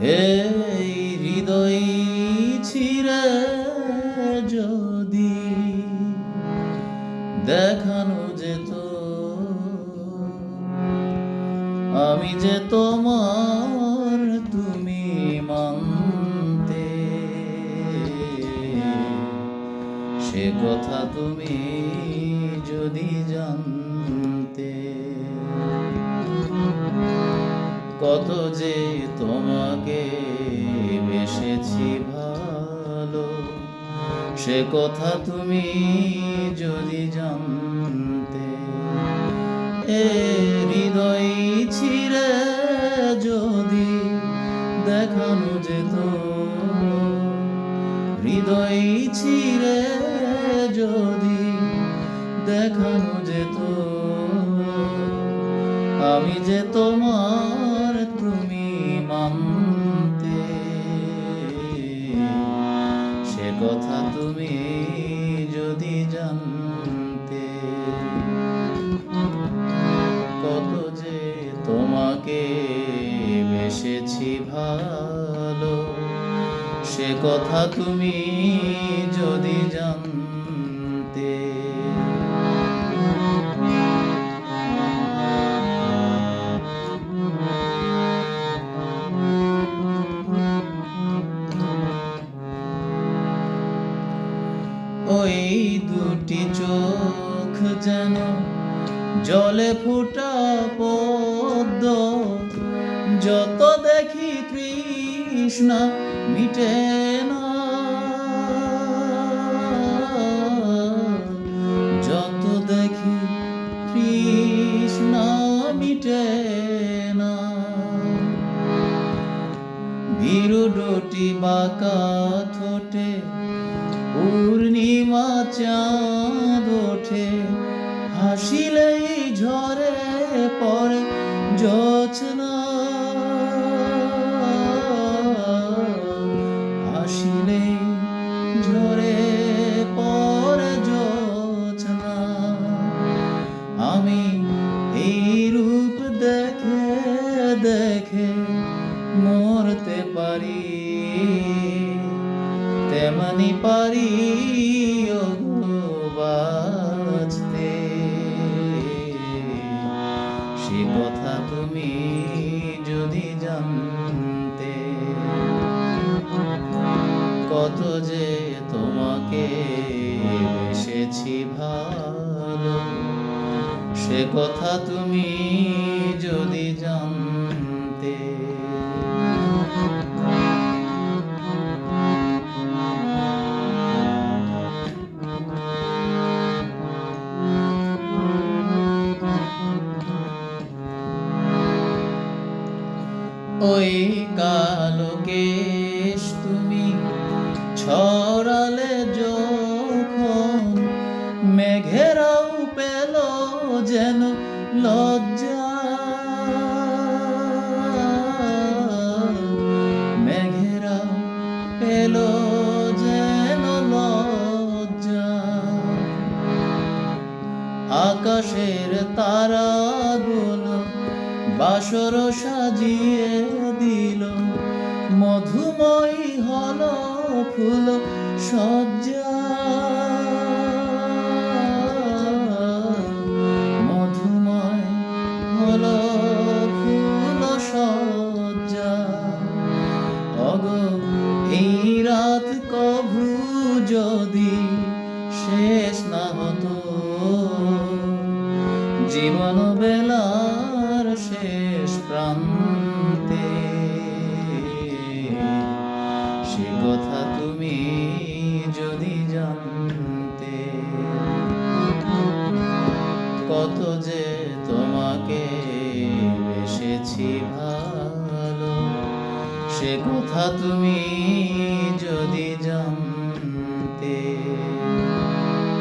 এই হৃদয় ছিড়ে যদি দেখানো যেত, আমি যে তোমার তুমি মানতে, সে কথা তুমি যদি জানতে বেসেছি ভালো। সে কথা তুমি যদি জানতে, এ হৃদয় ছিড়ে যদি দেখানো যেত। হৃদয় ছিড়ে যদি দেখানো যেত। আমি যে কথা তুমি যদি জানতে কত যে তোমাকে বেসেছি ভালো সে কথা তুমি যদি জানতে ওই দুটি চোখ যেন জলে ফুটা পদ্ম। যত দেখি কৃষ্ণা মিটে না। যত দেখি কৃষ্ণা মিটে না। বিরুডটি বাঁকা ঠোঁটে পূর্ণিমা চাঁদ ওঠে। হাসিলেই ঝরে পড়ে জোছনা হাসিলেই ঝরে পারি ওগো বাঁচতে সে কথা তুমি যদি জানতে, কত যে তোমাকে বেসেছি ভালো, সে কথা তুমি যদি জানতে ওই কালো কেশ তুমি ছড়ালে যখন মেঘেরাও পেল যেন লজ্জা। মেঘেরাও পেল যেন লজ্জা। আকাশের তারাগুলো বাসর সাজিয়ে দিল। মধুময়ী হল ফুল সজ্জা। মধুময় হল ফুল অগ, এই রাত যদি শেষ না হতো জীবন বেলার শেষ প্রান্তে। সে কথা তুমি যদি জানতে, কত যে তোমাকে বেসেছি ভালো, সে কথা তুমি